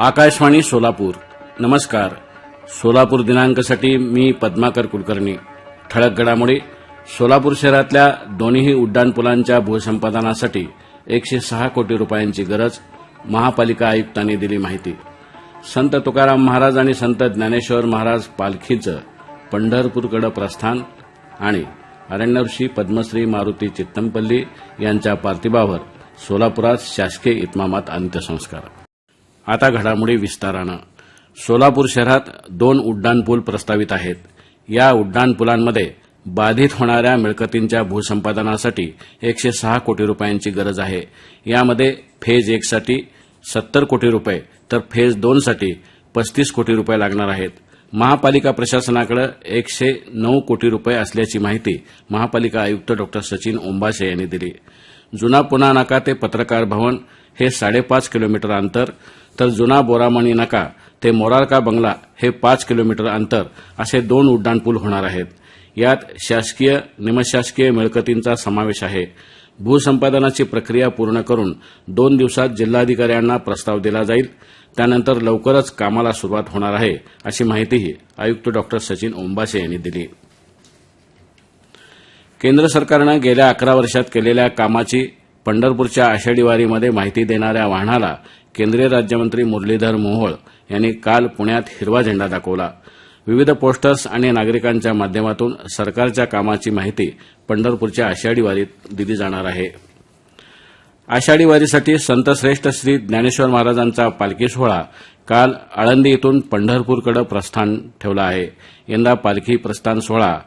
आकाशवाणी सोलापूर. नमस्कार. सोलापूर दिनांकसाठी मी पद्माकर कुलकर्णी. ठळक घडामोडी सोलापूर शहरातल्या दोन्ही उड्डाणपुलांच्या भूसंपादनासाठी एकशे सहा कोटी रुपयांची गरज महापालिका आयुक्तांनी दिली माहिती. संत तुकाराम महाराज आणि संत ज्ञानेश्वर महाराज पालखीचं पंढरपूरकडं प्रस्थान आणि अरण्यऋषी पद्मश्री मारुती चित्तमपल्ली यांच्या पार्थिवावर सोलापुरात शासकीय इतमामात अंत्यसंस्कार. आता घडामोडी विस्तारानं. सोलापूर शहरात दोन उड्डाणपूल प्रस्तावित आहेत. या उड्डाणपुलांमध्ये बाधित होणाऱ्या मिळकतींच्या भूसंपादनासाठी एकशे सहा कोटी रुपयांची गरज आहे. यामध्ये फेज एकसाठी सत्तर कोटी रुपये तर फेज दोनसाठी पस्तीस कोटी रुपये लागणार आहेत. महापालिका प्रशासनाकडे एकशे नऊ कोटी रुपये असल्याची माहिती महापालिका आयुक्त डॉ. सचिन ओंबाशे यांनी दिली. जुना पुणा नाका ते पत्रकार भवन हे साडेपाच किलोमीटर अंतर तर जुना बोरामणी नाका ते मोरारका बंगला हे पाच किलोमीटर अंतर असे दोन उड्डाणपूल होणार आहेत. यात शासकीय निमशासकीय मिळकतींचा समावेश आहे. भूसंपादनाची प्रक्रिया पूर्ण करून दोन दिवसात जिल्हाधिकाऱ्यांना प्रस्ताव दिला जाईल. त्यानंतर लवकरच कामाला सुरुवात होणार आहे अशी माहितीही आयुक्त डॉ. सचिन ओंबासे यांनी दिली. केंद्र सरकारनं गेल्या अकरा वर्षात केलेल्या कामाची पंढरपूरच्या आषाढी वारीमध्ये माहिती देणाऱ्या वाहनाला केंद्रीय राज्यमंत्री मुरलीधर मोहोळ यांनी काल पुण्यात हिरवा झेंडा दाखवला. विविध पोस्टर्स आणि नागरिकांच्या माध्यमातून सरकारच्या कामाची माहिती पंढरपूरच्या आषाढी वारीत दिली जाणार आहे. आषाढी वारीसाठी संतश्रेष्ठ श्री ज्ञानेश्वर महाराजांचा पालखी सोहळा काल आळंदी इथून पंढरपूरकडे प्रस्थान ठेवला आहे. यंदा पालखी प्रस्थान सोहळा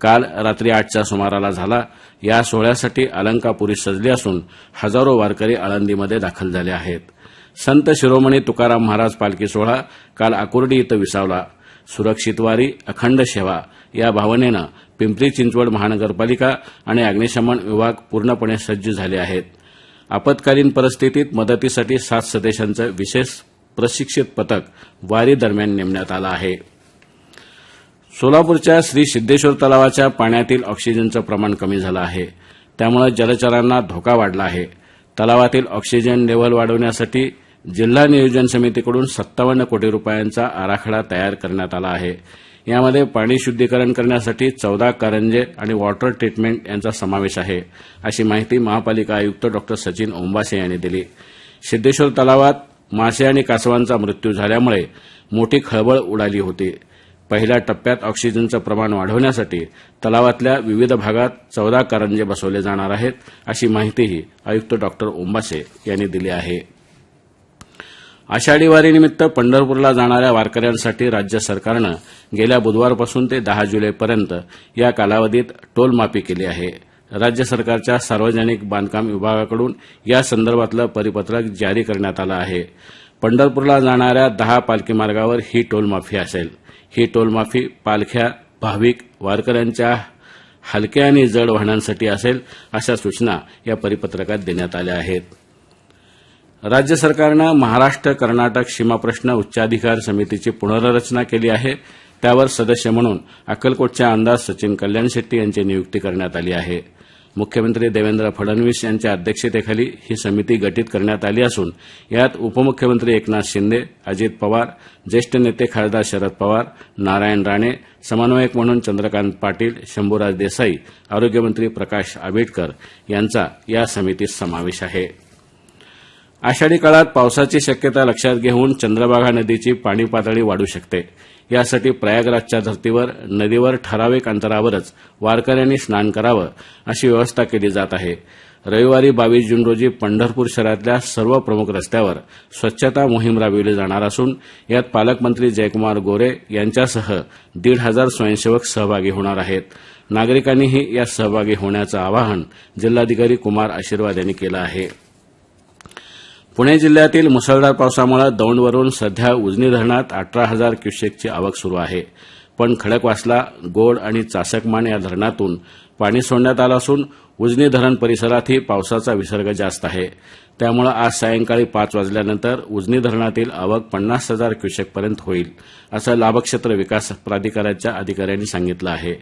काल रात्री आठच्या सुमाराला झाला. या सोहळ्यासाठी अलंकापुरी सजली असून हजारो वारकरी आळंदीमध्ये दाखल झाले आहेत. संत शिरोमणी तुकाराम महाराज पालखी सोहळा काल आकुर्डी इथं विसावला. सुरक्षित वारी अखंड सेवा या भावनेनं पिंपरी चिंचवड महानगरपालिका आणि अग्निशमन विभाग पूर्णपणे सज्ज झाले आहेत. आपत्कालीन परिस्थितीत मदतीसाठी सात सदस्यांचं विशेष प्रशिक्षित पथक वारी दरम्यान नेमण्यात आलं आहे. सोलापूरच्या श्री सिद्धेश्वर तलावाच्या पाण्यातील ऑक्सिजनचं प्रमाण कमी झालं आहे. त्यामुळे जलचरांना धोका वाढला आहे. तलावातील ऑक्सिजन लेव्हल वाढवण्यासाठी जिल्हा नियोजन समितीकडून सत्तावन्न कोटी रुपयांचा आराखडा तयार करण्यात आला आहे. यामध्ये पाणी शुद्धीकरण करण्यासाठी चौदा कारंजे आणि वॉटर ट्रीटमेंट यांचा समावेश आहे अशी माहिती महापालिका आयुक्त डॉ. सचिन ओंबासे यांनी दिली. सिद्धेश्वर तलावात मासे आणि कासवांचा मृत्यू झाल्यामुळे मोठी खळबळ उडाली होती. पहिल्या टप्प्यात ऑक्सिजनचं प्रमाण वाढवण्यासाठी तलावातल्या विविध भागात चौदा कारंजे बसवले जाणार आहेत अशी माहितीही आयुक्त डॉ. ओंबासे यांनी दिली आहे. आषाढी वारीनिमित्त पंढरपूरला जाणाऱ्या वारकऱ्यांसाठी राज्य सरकारनं गेल्या बुधवारपासून ते दहा जुलैपर्यंत या कालावधीत टोलमाफी केली आहे. राज्य सरकारच्या सार्वजनिक बांधकाम विभागाकडून या संदर्भातलं परिपत्रक जारी करण्यात आलं आहे. पंढरपूरला जाणाऱ्या दहा पालखी मार्गावर ही टोलमाफी असेल. ही टोलमाफी पालख्या भाविक वारकऱ्यांच्या हलक्या आणि जड वाहनांसाठी असेल अशा सूचना या परिपत्रकात देण्यात आल्या आहेत. राज्य सरकारनं महाराष्ट्र कर्नाटक सीमाप्रश्न उच्चाधिकार समितीची पुनर्रचना केली आहे. त्यावर सदस्य म्हणून अक्कलकोटचे आमदार सचिन कल्याण शेट्टी यांची नियुक्ती करण्यात आली आहे. मुख्यमंत्री देवेंद्र फडणवीस यांच्या अध्यक्षतेखाली ही समिती गठीत करण्यात आली असून यात उपमुख्यमंत्री एकनाथ शिंदे अजित पवार ज्येष्ठ नेते खासदार शरद पवार नारायण राणे समन्वयक म्हणून चंद्रकांत पाटील शंभूराज देसाई आरोग्यमंत्री प्रकाश आंबेडकर यांचा या समितीत समावेश आहे. आषाढी काळात पावसाची शक्यता लक्षात घेऊन चंद्रभागा नदीची पाणी पातळी वाढू शकते. यासाठी प्रयागराजच्या धर्तीवर नदीवर ठराविक अंतरावरच वारकऱ्यांनी स्नान करावं अशी व्यवस्था केली जात आहे. रविवारी बावीस जून रोजी पंढरपूर शहरातल्या सर्व प्रमुख रस्त्यावर स्वच्छता मोहीम राबविली जाणार असून यात पालकमंत्री जयकुमार गोरे यांच्यासह दीड हजार स्वयंसेवक सहभागी होणार आहेत. नागरिकांनीही यात सहभागी होण्याचं आवाहन जिल्हाधिकारी कुमार आशीर्वाद यांनी केलं आहे. पुणे जिल्ह्यातील मुसळधार पावसामुळे दौंडवरून सध्या उजनी धरणात अठरा हजार क्युसेकची आवक सुरू आहे. पण खडकवासला गोड आणि चासकमान या धरणातून पाणी सोडण्यात आलं असून उजनी धरण परिसरातही पावसाचा विसर्ग जास्त आहे. त्यामुळे आज सायंकाळी पाच वाजल्यानंतर उजनी धरणातील आवक पन्नास हजार क्युसेकपर्यंत होईल असं लाभक्षेत्र विकास प्राधिकाराच्या अधिकाऱ्यांनी सांगितलं आहे.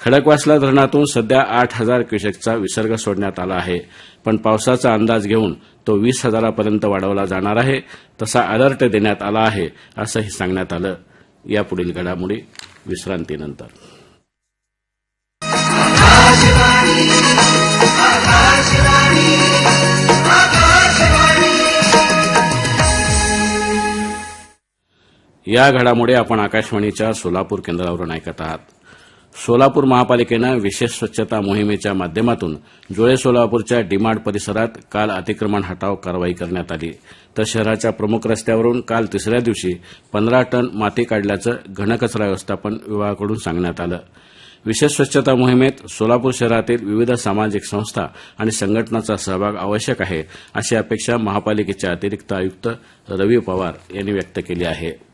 खडकवासला धरणातून सध्या आठ हजार क्युसेकचा विसर्ग सोडण्यात आला आहे. पण पावसाचा अंदाज घेऊन तो वीस हजारापर्यंत वाढवला जाणार आहे तसा अलर्ट देण्यात आला आहे असंही सांगण्यात आलं. यापुढील घडामोडी विश्रांतीनंतर. या घडामोडी आपण आकाशवाणीच्या सोलापूर केंद्रावरून ऐकत आहात. सोलापूर महापालिकेनं विशेष स्वच्छता मोहिमेच्या माध्यमातून जुळे सोलापूरच्या डिमांड परिसरात काल अतिक्रमण हटाव कारवाई करण्यात आली. तर शहराच्या प्रमुख रस्त्यावरून काल तिसऱ्या दिवशी पंधरा टन माती काढल्याचं घनकचरा व्यवस्थापन विभागाकडून सांगण्यात आलं. विशेष स्वच्छता मोहिमेत सोलापूर शहरातील विविध सामाजिक संस्था आणि संघटनांचा सहभाग आवश्यक आहे अशी अपेक्षा महापालिकेच्या अतिरिक्त आयुक्त रवी पवार यांनी व्यक्त केली आहे.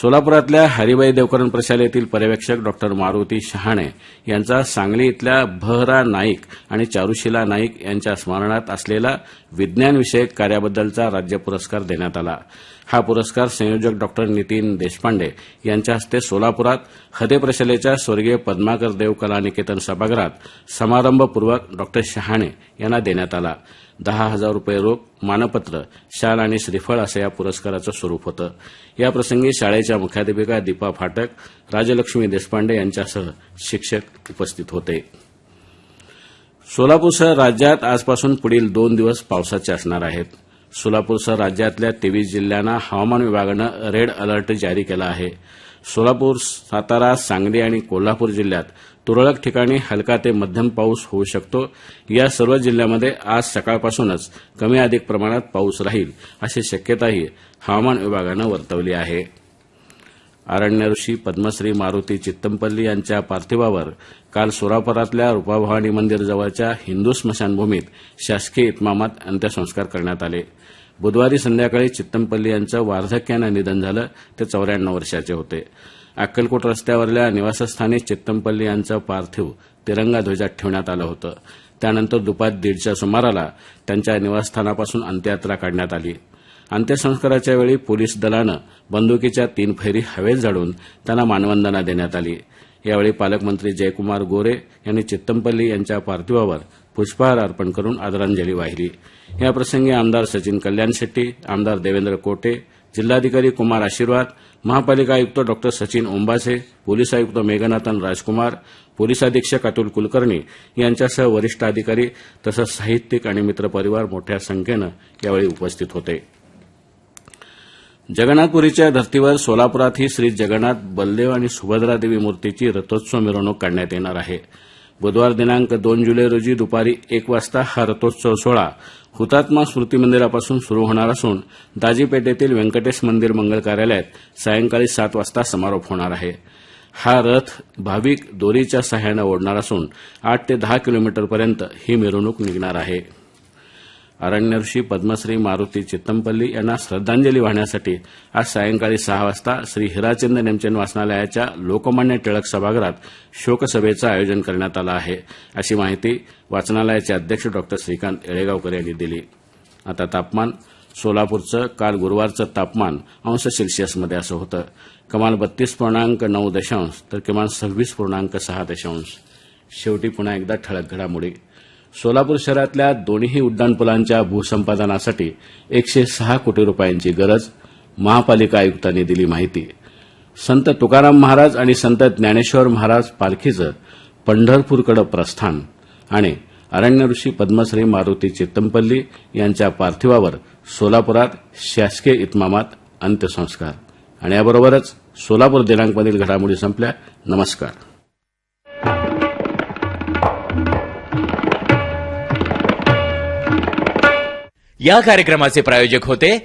सोलापुरातल्या हरिबाई देवकरण प्रशालेतील पर्यवेक्षक डॉक्टर मारुती शहाणे यांचा सांगली इथल्या बहरा नाईक आणि चारुशिला नाईक यांच्या स्मरणात असलेला विज्ञानविषयक कार्याबद्दलचा राज्य पुरस्कार देण्यात आला. हा पुरस्कार संयोजक डॉक्टर नितीन देशपांडे यांच्या हस्ते सोलापुरात हदे स्वर्गीय पद्माकर देव कला निकेतन सभागृहात समारंभपूर्वक डॉक्टर शहाणे यांना देण्यात आला. दहा हजार रुपये रोख मानपत्र शाल आणि श्रीफळ असं या पुरस्काराचं स्वरूप होतं. याप्रसंगी शाळेच्या मुख्याध्यापिका दीपा फाटक राजलक्ष्मी देशपांडे यांच्यासह शिक्षक उपस्थित होते. सोलापूरसह राज्यात आजपासून पुढील दोन दिवस पावसाचे असणार आहेत. सोलापूरसह राज्यातल्या तेवीस जिल्ह्यांना हवामान विभागानं रेड अलर्ट जारी केला आहे. सोलापूर सातारा सांगली आणि कोल्हापूर जिल्ह्यात तुरळक ठिकाणी हलका ते मध्यम पाऊस होऊ शकतो. या सर्व जिल्ह्यांमध्ये आज सकाळपासूनच कमी अधिक प्रमाणात पाऊस राहील अशी शक्यताही हवामान विभागानं वर्तवली आहे. आरण्य ऋषी पद्मश्री मारुती चित्तमपल्ली यांच्या पार्थिवावर काल सोलापुरातल्या रुपाभवानी मंदिर जवळच्या हिंदू स्मशानभूमीत शासकीय इतमामात अंत्यसंस्कार करण्यात आले. बुधवारी संध्याकाळी चित्तमपल्ली यांचं वार्धक्यानं निधन झालं ते चौऱ्याण्णव वर्षाचे होते. अक्कलकोट रस्त्यावरल्या निवासस्थानी चित्तमपल्ली यांचं पार्थिव तिरंगा ध्वजात ठेवण्यात आलं होतं. त्यानंतर दुपार दीडच्या सुमाराला त्यांच्या निवासस्थानापासून अंत्ययात्रा काढण्यात आली. अंत्यसंस्काराच्या वेळी पोलीस दलानं बंदुकीच्या तीन फैरी हवेत झाडून त्यांना मानवंदना देण्यात आली. यावेळी पालकमंत्री जयकुमार गोरे यांनी चित्तमपल्ली यांच्या पार्थिवावर पुष्पहार अर्पण करून आदरांजली वाहिली. याप्रसंगी आमदार सचिन कल्याण शेट्टी आमदार देवेंद्र कोटे जिल्हाधिकारी कुमार आशीर्वाद महापालिका आयुक्त डॉक्टर सचिन ओंबासे पोलीस आयुक्त मेघनाथन राजकुमार पोलीस अधीक्षक अतुल कुलकर्णी यांच्यासह वरिष्ठ अधिकारी तसंच साहित्यिक आणि मित्रपरिवार मोठ्या संख्येनं यावेळी उपस्थित होते. जगन्नाथपुरीच्या धर्तीवर सोलापुरातही श्री जगन्नाथ बलदेव आणि सुभद्रा देवी मूर्तीची रथोत्सव मिरवणूक काढण्यात येणार आहे. बुधवार दिनांक दोन जुलै रोजी दुपारी एक वाजता हा रथोत्सव सोहळा हुतात्मा स्मृती मंदिरापासून सुरू होणार असून दाजीपेठेतील व्यंकटेश मंदिर मंगल कार्यालयात सायंकाळी सात वाजता समारोप होणार आहे. हा रथ भाविक दोरीच्या सहाय्यानं ओढणार असून आठ ते दहा किलोमीटरपर्यंत ही मिरवणूक निघणार आहे. अरण्य ऋषी पद्मश्री मारुती चित्तमपल्ली यांना श्रद्धांजली वाहण्यासाठी आज सायंकाळी सहा वाजता श्री हिराचंद नेमचंद वाचनालयाच्या लोकमान्य टिळक सभागृहात शोकसभेचं आयोजन करण्यात आलं आहे. अशी माहिती वाचनालयाचे अध्यक्ष डॉक्टर श्रीकांत येळेगावकर यांनी दिली. आता तापमान सोलापूरचं काल गुरुवारचं तापमान अंश सेल्सिअसमध्ये असं होतं. कमाल बत्तीस पूर्णांक नऊ दशांश तर किमान सव्वीस पूर्णांक सहा दशांश. शेवटी पुन्हा एकदा ठळक घडामोडी. सोलापूर शहरातल्या दोन्ही उड्डाणपुलांच्या भूसंपादनासाठी एकशे सहा कोटी रुपयांची गरज महापालिका आयुक्तांनी दिली माहिती. संत तुकाराम महाराज आणि संत ज्ञानेश्वर महाराज पालखीचं पंढरपूरकडे प्रस्थान आणि अरण्यऋषी पद्मश्री मारुती चित्तमपल्ली यांच्या पार्थिवावर सोलापुरात शासकीय इतमामात अंत्यसंस्कार. आणि याबरोबरच सोलापूर दिनांकमधील घडामोडी संपल्या. नमस्कार. या कार्यक्रमाचे प्रायोजक होते